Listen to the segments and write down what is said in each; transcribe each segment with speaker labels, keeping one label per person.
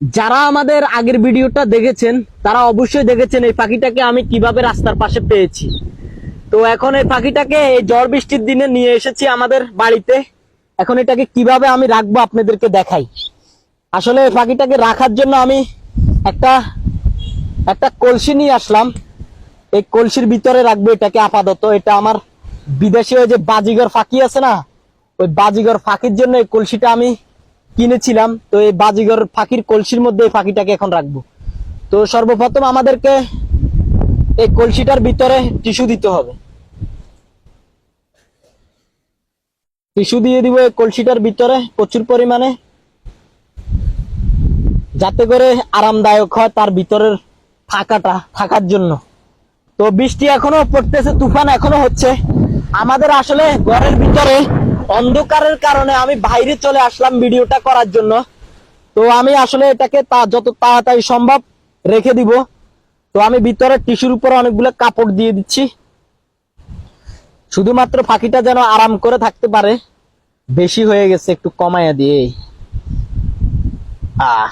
Speaker 1: যারা আমাদের আগের ভিডিওটা দেখেছেন, তারা অবশ্যই দেখেছেন এই পাখিটাকে আমি কীভাবে রাস্তার পাশে পেয়েছি। তো এখন এই পাখিটাকে এই ঝড় বৃষ্টির দিনে নিয়ে এসেছি আমাদের বাড়িতে। এখন এটাকে কীভাবে আমি রাখব আপনাদেরকে দেখাই। আসলে এই পাখিটাকে রাখার জন্য আমি একটা একটা কলসি নিয়ে আসলাম। এই কলসির ভিতরে রাখব এটাকে আপাতত। এটা আমার বিদেশে ওই যে বাজিগর ফাঁকি আছে না, ওই বাজিগর ফাঁকির জন্য এই কলসিটা আমি কিনেছিলাম, তো এই বাজিগর ফাঁকির কলসির মধ্যে এই পাখিটাকে এখন রাখব। তো সর্বপ্রথম আমাদেরকে এই কলসিটার ভিতরে টিস্যু দিতে হবে। টিস্যু দিয়ে দিব এই কলসিটার ভিতরে প্রচুর পরিমাণে, যাতে করে আরামদায়ক হয় তার ভিতরের থাকাটা থাকার জন্য। তো বৃষ্টি এখনও পড়তেছে, তুফান এখনও হচ্ছে। আমাদের আসলে ঘরের ভিতরে অন্ধকারের কারণে আমি বাইরে চলে আসলাম ভিডিওটা করার জন্য। তো আমি আসলে এটাকে তা যত তাড়াতাড়ি সম্ভব রেখে দিব। তো আমি ভিতরে টিস্যুর উপরে অনেকগুলো কাপড় দিয়ে দিচ্ছি। শুধুমাত্র পাখিটা যেন আরাম করে থাকতে পারে। বেশি হয়ে গেছে, একটু কমাইয়া দিয়ে। আহ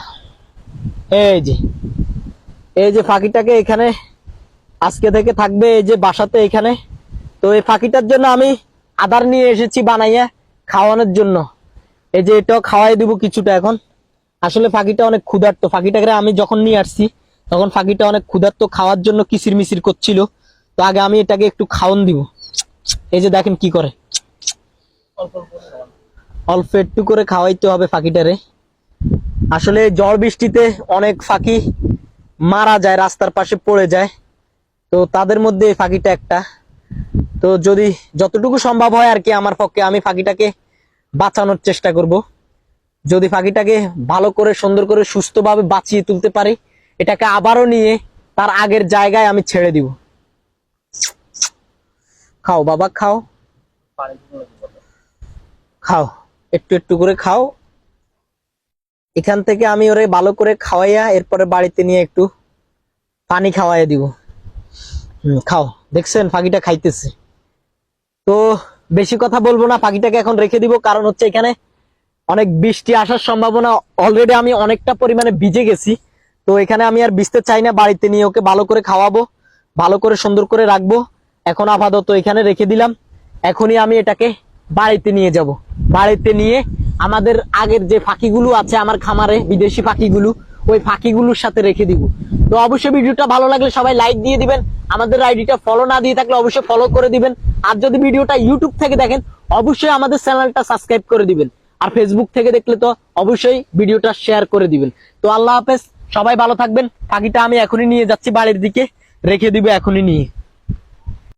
Speaker 1: এই যে এই যে পাখিটাকে এখানে আজকে থেকে থাকবে, এই যে বাসাতে এখানে। তো এই পাখিটার জন্য আমি আদার নিয়ে এসেছি বানাইয়া। খাওয়ানোর জন্য। এই যে এটাও খাওয়াই দিব কিছুটা এখন। আসলে ফাঁকিটা অনেক ক্ষুধার্ত। পাখিটাকে আমি যখন নিয়ে আসছি, তখন ফাঁকিটা অনেক ক্ষুধার্ত খাওয়ার জন্য কিসির মিসির করছিল। তো আগে আমি এটাকে একটু খাওয়ান দিব। এই যে দেখেন কি করে। অল্প একটু করে খাওয়াইতে হবে পাখিটারে আসলে ঝড় বৃষ্টিতে অনেক ফাঁকি মারা যায়, রাস্তার পাশে পড়ে যায়। তো তাদের মধ্যে এই পাখিটা একটা। তো যদি যতটুকু সম্ভব হয় আর কি আমার পক্ষে, আমি পাখিটাকে বাঁচানোর চেষ্টা করব। যদি পাখিটাকে ভালো করে, সুন্দর করে, সুস্থভাবে বাঁচিয়ে তুলতে পারি, এটাকে আবারও নিয়ে তার আগের জায়গায় আমি ছেড়ে দিব। খাও বাবা, খাও। খাও, একটু একটু করে খাও। এখান থেকে আমি ওরে ভালো করে খাওয়াইয়া এরপরে বাড়িতে নিয়ে একটু পানি খাওয়াইয়া দিব। খাও। দেখছেন পাখিটা খাইতেছে। তো বেশি কথা বলব না, পাখিটাকে এখন রেখে দিব, কারণ হচ্ছে এখানে অনেক বৃষ্টি আসার সম্ভাবনা অলরেডি আমি অনেকটা পরিমাণে ভিজে গেছি। তো এখানে আমি আর ভিজতে চাই না, বাড়িতে নিয়ে ওকে ভালো করে খাওয়াবো, ভালো করে সুন্দর করে রাখব। এখন আপাতত এখানে রেখে দিলাম। এখনই আমি এটাকে বাড়িতে নিয়ে যাব। বাড়িতে নিয়ে আমাদের আগের যে পাখিগুলো আছে, আমার খামারে বিদেশি পাখিগুলো ওই ফাঁকিগুলোর সাথে রেখে দিব। তো অবশ্যই ভিডিওটা ভালো লাগলে সবাই লাইক দিয়ে দিবেন। আমাদের আইডিটা ফলো না দিয়ে থাকলে অবশ্যই ফলো করে দিবেন। আর যদি ভিডিওটা ইউটিউব থেকে দেখেন, অবশ্যই আমাদের চ্যানেলটা সাবস্ক্রাইব করে দিবেন। আর ফেসবুক থেকে দেখলে তো অবশ্যই ভিডিওটা শেয়ার করে দিবেন। তো আল্লাহ হাফেজ, সবাই ভালো থাকবেন। ফাঁকিটা আমি এখনই নিয়ে যাচ্ছি বাড়ির দিকে। রেখে দিব এখনই নিয়ে।